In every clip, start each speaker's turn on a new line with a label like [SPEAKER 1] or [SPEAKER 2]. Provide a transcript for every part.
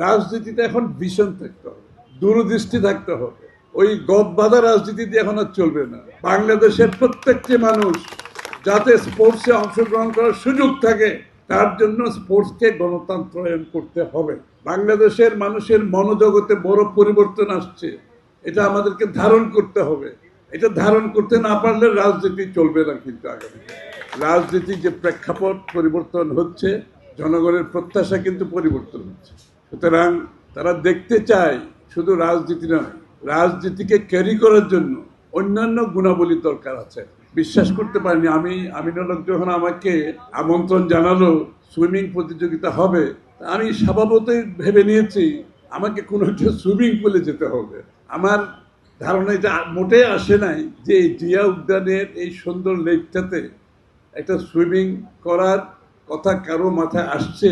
[SPEAKER 1] রাজনীতিতে এখন ভীষণ থাকতে হবে। দূরদৃষ্টি থাকতে হবে। ওই গদবাধা রাজনীতিতে এখন আর চলবে না। বাংলাদেশের প্রত্যেকটি মানুষ যাতে স্পোর্টসে অংশগ্রহণ করার সুযোগ থাকে, তার জন্য স্পোর্টসকে গণতন্ত্রায়ন করতে হবে। বাংলাদেশের মানুষের মনোজগতে বড় পরিবর্তন আসছে। এটা আমাদেরকে ধারণ করতে হবে। এটা ধারণ করতে না পারলে রাজনীতি চলবে না কিন্তু আগামী রাজনীতির যে প্রেক্ষাপট পরিবর্তন হচ্ছে, জনগণের প্রত্যাশা কিন্তু পরিবর্তন হচ্ছে। সুতরাং তারা দেখতে চায় শুধু রাজনীতি নয়, রাজনীতিকে ক্যারি করার জন্য অন্যান্য গুণাবলী দরকার আছে। বিশ্বাস করতে পারিনি আমি, আমিনুল হক যখন আমাকে আমন্ত্রণ জানালো সুইমিং প্রতিযোগিতা হবে আমি স্বভাবতই ভেবে নিয়েছি আমাকে কোনো একটা সুইমিং পুলে যেতে হবে। আমার ধারণা এটা মোটে আসে নাই যে এই জিয়া উদ্যানের এই সুন্দর লেকটাতে একটা সুইমিং করার কথা কারও মাথায় আসছে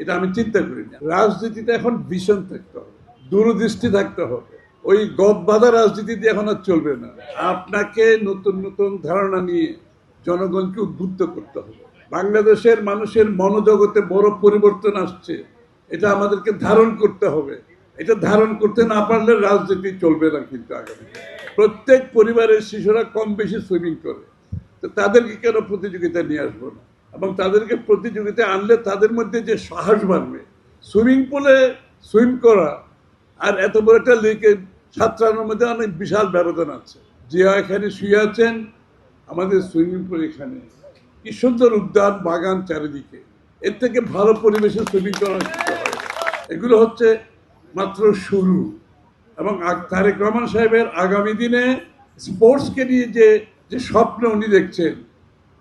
[SPEAKER 1] এটা আমি চিন্তা করি না। রাজনীতিতে এখন ভীষণ থাকতে হবে। দূরদৃষ্টি থাকতে হবে। ওই গদবাধা রাজনীতিতে এখন আর চলবে না। আপনাকে নতুন নতুন ধারণা নিয়ে জনগণকে উদ্বুদ্ধ করতে হবে। বাংলাদেশের মানুষের মনোজগতে বড় পরিবর্তন আসছে। এটা আমাদেরকে ধারণ করতে হবে। এটা ধারণ করতে না পারলে রাজনীতি চলবে না কিন্তু আগামী প্রত্যেক পরিবারের শিশুরা কম বেশি সুইমিং করে। তো তাদেরকে কেন প্রতিযোগিতা নিয়ে আসব না? এবং তাদেরকে প্রতিযোগিতা আনলে তাদের মধ্যে যে সাহস বাড়বে। সুইমিং পুলে সুইম করা আর এত বড় একটা লেকে সাঁতরানোর মধ্যে অনেক বিশাল ব্যবধান আছে। জিয়া এখানে শুয়ে আছেন, আমাদের সুইমিং পুল এখানে। কি সুন্দর উদ্যান বাগান চারিদিকে। এর থেকে ভালো পরিবেশে সুইমিং করা এগুলো হচ্ছে মাত্র শুরু। এবং তারেক রহমান সাহেবের আগামী দিনে স্পোর্টসকে নিয়ে যে যে স্বপ্ন উনি দেখছেন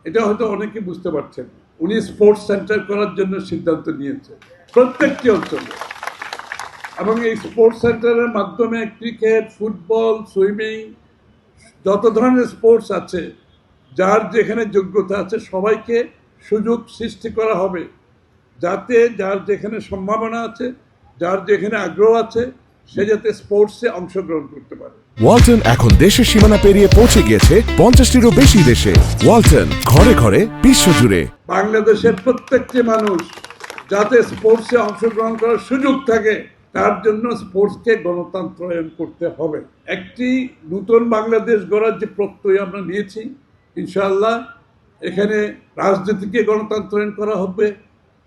[SPEAKER 1] এটা হয়তো অনেকে বুঝতে পারছেন। উনি স্পোর্টস সেন্টার করার জন্য সিদ্ধান্ত নিয়েছেন প্রত্যেকটি অঞ্চলে। এবং এই স্পোর্টস সেন্টারের মাধ্যমে ক্রিকেট ফুটবল সুইমিং যত ধরনের স্পোর্টস আছে, যার যেখানে যোগ্যতা আছে, সবাইকে সুযোগ সৃষ্টি করা হবে। যাতে যার যেখানে সম্ভাবনা আছে, যার যেখানে আগ্রহ আছে, সে যাতে স্পোর্টসে অংশগ্রহণ করতে পারে।
[SPEAKER 2] ওয়ালটন এখন দেশের সীমানা পেরিয়ে পৌঁছে গিয়েছে পঞ্চাশটিরও বেশি দেশে। ওয়ালটন, ঘরে ঘরে, বিশ্বজুড়ে।
[SPEAKER 1] বাংলাদেশের প্রত্যেকটি মানুষ যাতে স্পোর্টসে অংশগ্রহণ করার সুযোগ থাকে, তার জন্য স্পোর্টসকে গণতন্ত্রায়ন করতে হবে। একটি নতুন বাংলাদেশ গড়ার যে প্রত্যয় আমরা নিয়েছি, ইনশাআল্লাহ এখানে রাজনীতিকে গণতন্ত্রায়ন করা হবে,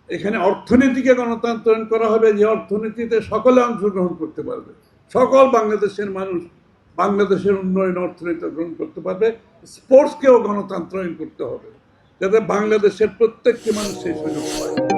[SPEAKER 1] এখানে অর্থনীতিকে গণতন্ত্রায়ন করা হবে, যে অর্থনীতিতে সকলে অংশগ্রহণ করতে পারবে। সকল বাংলাদেশের মানুষ বাংলাদেশের উন্নয়ন অর্থনীতি গ্রহণ করতে পারবে, স্পোর্টসকেও গণতন্ত্রায়ন করতে হবে, যাতে বাংলাদেশের প্রত্যেকটি মানুষ সেই সুযোগ পায়।